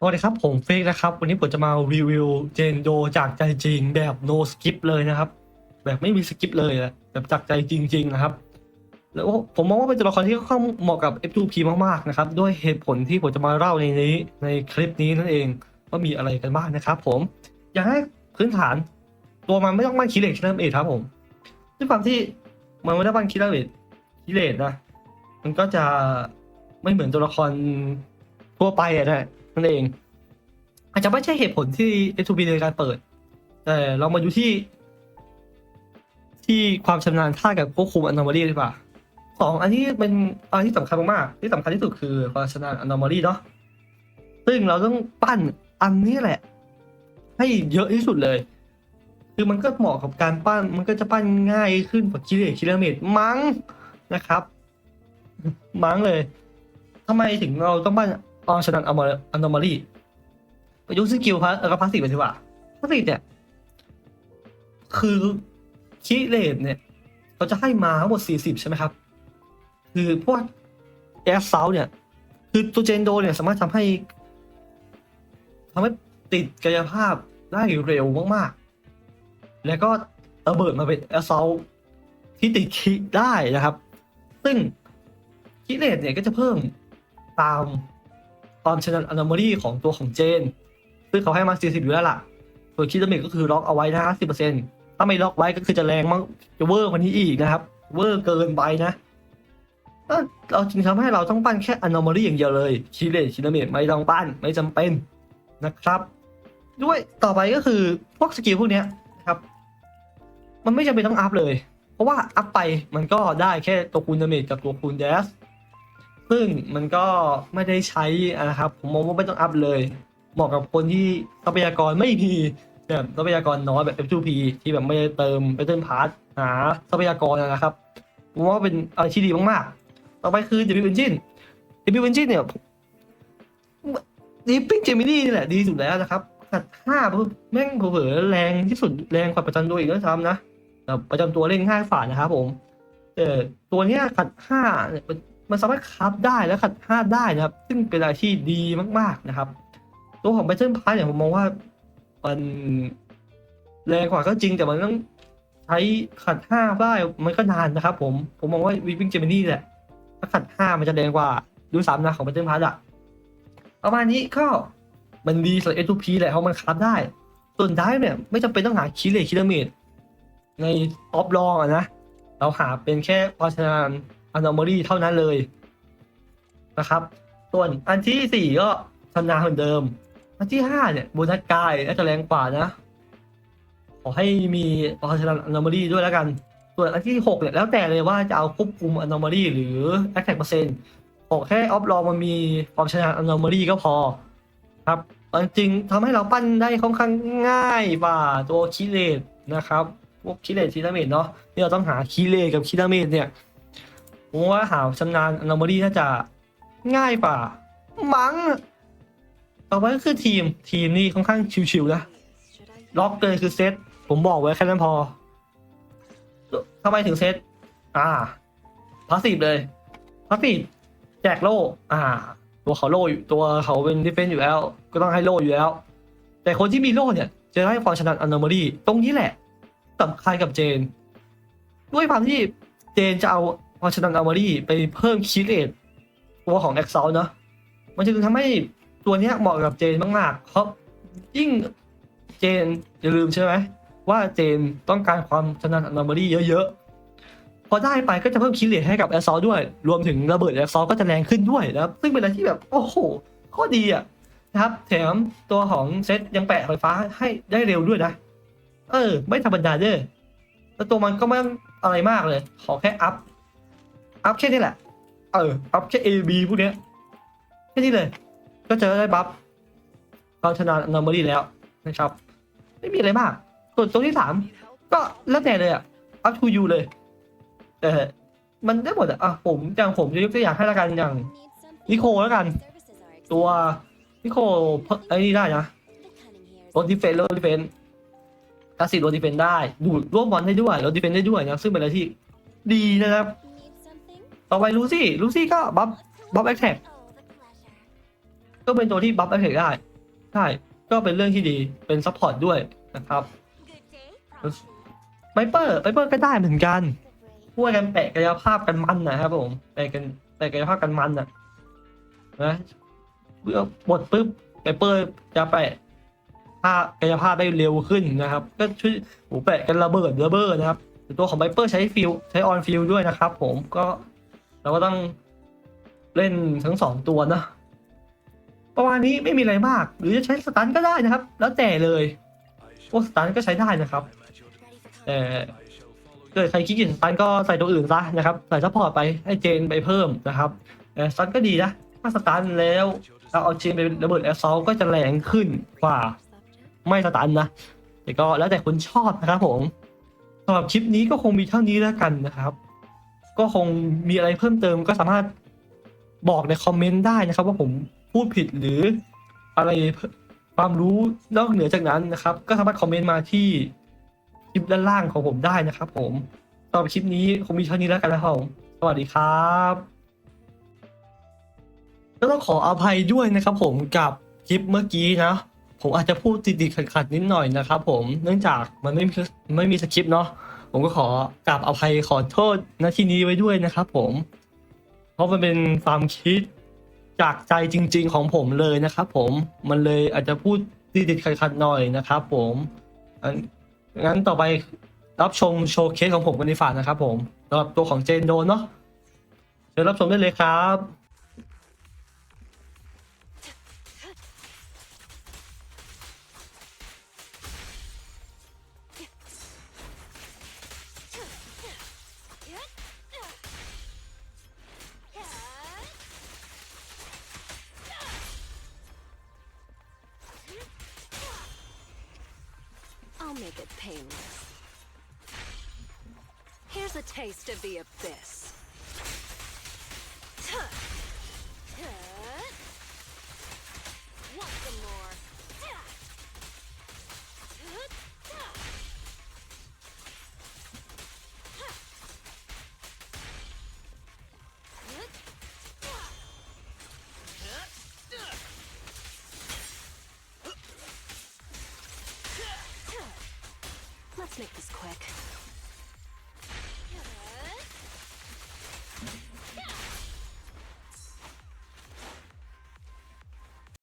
สวัสดีครับ ผมเฟกนะครับ วันนี้ผมจะมารีวิวเจนโดจากใจจริงแบบ no skip เลยนะครับ แบบไม่มีสกิปเลยอะแบบจากใจจริง ๆ นะครับ แล้วผมมองว่าเป็นตัวละครที่ค่อนข้างเหมาะกับ F2P มากๆนะครับ ด้วยเหตุผลที่ผมจะมาเล่าในนี้ในคลิปนี้นั่นเองว่ามีอะไรกันบ้างนะครับ ผม อย่างแรกพื้นฐาน ตัวมันไม่ต้องมั่นคิเลตคิเลตเอทครับผมด้วยความที่มันไม่ได้มั่นคิเลตคิเลตนะมันก็จะไม่เหมือนตัวละครทั่วไปอะนะ นั่นเอง อาจจะไม่ใช่เหตุผลที่ F2B ในการเปิด แต่เรามาดูที่ ที่ความชำนาญท่ากับควบคุมอ n o m a l y ดีกว่าสองอันนี้เป็นอันที่สำคัญมากๆที่สำคัญที่สุดคือความชำนาญ anomaly เนาะซึ่งเราต้องปั้นอันนี้แหละ ให้เยอะที่สุดเลย คือมันก็เหมาะกับการปั้น มันก็จะปั้นง่ายขึ้นกว่าคิเลคิเลเมตมั้งนะครับ มั้งเลยทำไมถึงเราต้องปั้น ออชนันอ n o m a l y ไปดูสกิลพาแล้วก็พาสซีฟไปดีกว่าพาสซีฟเนี่ย คือคิเลตเนี่ยเขาจะให้มาทั้งหมด40ใช่ไหมครับ คือพวกแอสเซาเนี่ย คือตัวเจนโดเนี่ยสามารถทำให้ทำให้ติดกายภาพได้เร็วมากๆ แล้วก็ระเบิดมาเป็นแอสเซาที่ติดคิได้นะครับ ซึ่งคิเลตเนี่ยก็จะเพิ่มตาม ความชนอ n o m a l y ของตัวของเจน ซึ่งเขาให้มา 40 อยู่แล้วล่ะ ส่วนคิดเมกก็คือล็อกเอาไว้นะ50%ถ้าไม่ล็อกไว้ก็คือจะแรงมากจะเวอร์กว่านี้อีกนะครับ เวอร์เกินไปนะเราจึงทำให้เราต้องปั้นแค่ anomaly อย่างเดียวเลยคิเลคิดเมกไม่ต้องปั้นไม่จำเป็นนะครับ ด้วยต่อไปก็คือพวกสกิลพวกนี้นะครับ มันไม่จำเป็นต้องอัพเลย เพราะว่าอัพไปมันก็ได้แค่ตัวคูณดาเมจกับตัวคูณเดส ซึ่งมันก็ไม่ได้ใช้นะครับผมมองว่าไม่ต้องอัพเลย เหมาะกับคนที่ทรัพยากรไม่มีแบบทรัพยากรน้อยแบบ F2P ที่แบบไม่ได้เติมไปเติมพาร์ทหาทรัพยากรนะครับผมว่าเป็นอะไรที่ดีมากๆ ต่อไปคือ W Engine W Engine เนี่ยดีปิ้งเจมินี่นี่แหละดีสุดแล้วนะครับขัดห้าแม่งเผลอแรงที่สุดแรงกว่าประจันตัวอีกด้วซ้ำนะแต่ประจำตัวเล่นง่ายฝ่านะครับผมเออตัวเนี้ยขัดห้าเนี่ย มันสามารถคับได้และขัดห้าได้นะครับ ซึ่งเป็นอะไรที่ดีมากๆนะครับ ตัวของ Battle Pass เนี่ยผมมองว่ามันแรงกว่าก็จริงแต่มันต้องใช้ขัดห้าได้มันก็นานนะครับ ผมผมมองว่าวิปปิ้งเจมินี่แหละถ้าขัดห้ามันจะแรงกว่าดูสามนะของ Battle Pass อะประมาณนี้ก็มันดีสำหรับ S2P แหละเพราะมันคับได้ ส่วนได้เนี่ย ไม่จำเป็นต้องหาคิเลคิลเมตในออฟลองอะนะเราหาเป็นแค่พอชนาน อนอมอรี่เท่านั้นเลยนะครับ ส่วนอันที่สี่ก็ชำนาญเหมือนเดิม อันที่ห้าเนี่ยโบนัสกายน่าจะแรงกว่านะ ขอให้มีพอชนานอนอมอรี่ด้วยแล้วกัน ส่วนอันที่หกเนี่ยแล้วแต่เลยว่าจะเอาควบคุมอนอมอรี่หรือแอคแท็กเปอร์เซ็นต์ขอแค่ออฟลองมันมีความชนะอนอมอรี่ก็พอ ครับเอาจริงๆทำให้เราปั้นได้ค่อนข้างง่ายกว่าตัวคิเลตนะครับพวกคิเลตคิดาเมจเนาะที่เราต้องหาคิเลตกับคิดาเมจเนี่ย ผมว่าหาชำนาญอนอมอรี่น่าจะง่ายกว่า มั้งต่อไปก็คือทีมทีมนี่ค่อนข้างชิวๆนะ ล็อกเลยคือเซต ผมบอกไว้แค่นั้นพอทำไมถึงเซต อ่าพาสซีฟเลยพาสซีฟแจกโล่ อ่า ตัวเขาโล่อยู่ตัวเขาเป็นดิเฟนต์อยู่แล้ว ก็ต้องให้โล่อยู่แล้ว แต่คนที่มีโล่เนี่ย จะได้ความชนะอนอมอรี่ตรงนี้แหละสำคัญกับเจน ด้วยความที่เจนจะเอา ความชนะอนอมอรี่ไปเพิ่มคิดเรทตัวของแอคเซลเนาะมันจะทำให้ตัวนี้เหมาะกับเจนมากๆเพราะยิ่งเจนอย่าลืมใช่ไหมว่าเจนต้องการความชนะอนอมอรี่เยอะๆ พอได้ไปก็จะเพิ่มคิดเรทให้กับแอคเซลด้วย รวมถึงระเบิดแอคเซลก็จะแรงขึ้นด้วยนะครับซึ่งเป็นอะไรที่แบบโอ้โหโคตรดีอะนะครับ แถมตัวของเซตยังแปะไฟฟ้าให้ได้เร็วด้วยนะเออ ไม่ธรรมดาเด้อแล้วตัวมันก็ไม่อะไรมากเลย ขอแค่อัพ อัพแค่นี้แหละ เออ อัพแค่ A B พวกเนี้ย แค่นี้เลย ก็จะได้บัฟเราชนะนอร์มอรี่แล้วนะครับ ไม่มีอะไรมาก ส่วนตัวที่สามก็แล้วแต่เลยอะ อัพทูยูเลย แต่มันได้หมดอะอะ ผมอย่างผมจะยกตัวอย่างให้ละกันอย่างนิโคแล้วกัน ตัวนิโคไอ้นี่ได้นะรถดิเฟนรถดิเฟนคลาสสิกรถดิเฟนได้ ดูดร่วมบอลได้ด้วยรถดิเฟนได้ด้วยนะซึ่งเป็นอะไรที่ดีนะครับ ต่อไปลูซี่ลูซี่ก็บัฟบัฟแอคแท็กก็เป็นตัวที่บัฟแอคแท็กได้ใช่ก็เป็นเรื่องที่ดีเป็นซัพพอร์ตด้วยนะครับไบเปอร์ไบเปอร์ก็ได้เหมือนกันช่วยกันแปะกายภาพกันมันนะครับผมแปะกันแปะกายภาพกันมันนะนะเมื่อบดปุ๊บไบเปอร์จะแปะภาพกายภาพได้เร็วขึ้นนะครับ ก็ช่วยโอ้แปะกันระเบิดระเบิดนะครับต่ตัวของไบเปอร์ใช้ฟิลใช้ออนฟิลด้วยนะครับ ผมก็ เราก็ต้องเล่นทั้งสองตัวนะประมาณนี้ไม่มีอะไรมาก หรือจะใช้สตันก็ได้นะครับ แล้วแต่เลยพวกสตันก็ใช้ได้นะครับแต่เกิดใครคิดเกียจสตันก็ใส่ตัวอื่นซะนะครับใส่ซัพพอร์ตไปให้เจนไปเพิ่มนะครับแต่สตันก็ดีนะถ้าสตันแล้วเราเอาเจนไประเบิดแอสซอลก็จะแรงขึ้นกว่า ไม่สตันนะแต่ก็แล้วแต่คนชอบนะครับผมสำหรับคลิปนี้ก็คงมีเท่านี้แล้วกันนะครับ ก็คงมีอะไรเพิ่มเติมก็สามารถบอกในคอมเมนต์ได้นะครับ ว่าผมพูดผิดหรืออะไรความรู้นอกเหนือจากนั้นนะครับ ก็สามารถคอมเมนต์มาที่คลิปด้านล่างของผมได้นะครับ ผมสำหรับคลิปนี้คงมีเท่านี้แล้วกันนะครับสวัสดีครับก็ต้องขออภัยด้วยนะครับ ผมกับคลิปเมื่อกี้นะผมอาจจะพูดติดๆขัดๆนิดหน่อยนะครับ ผมเนื่องจากมันไม่มีไม่มีสคริปต์เนาะ ผมก็ขอกราบอภัยขอโทษณที่นี้ไว้ด้วยนะครับผม เพราะมันเป็นความคิดจากใจจริง ๆ ของผมเลยนะครับผมมันเลยอาจจะพูดติดๆขัดๆหน่อยนะครับ ผมงั้นต่อไปรับชมโชว์เคสของผมกันในฝากนะครับ ผมสำหรับตัวของเจนโดนเนาะเชิญรับชมได้เลยครับ make it painless. Here's a taste of the abyss. Want some more? Make this quick.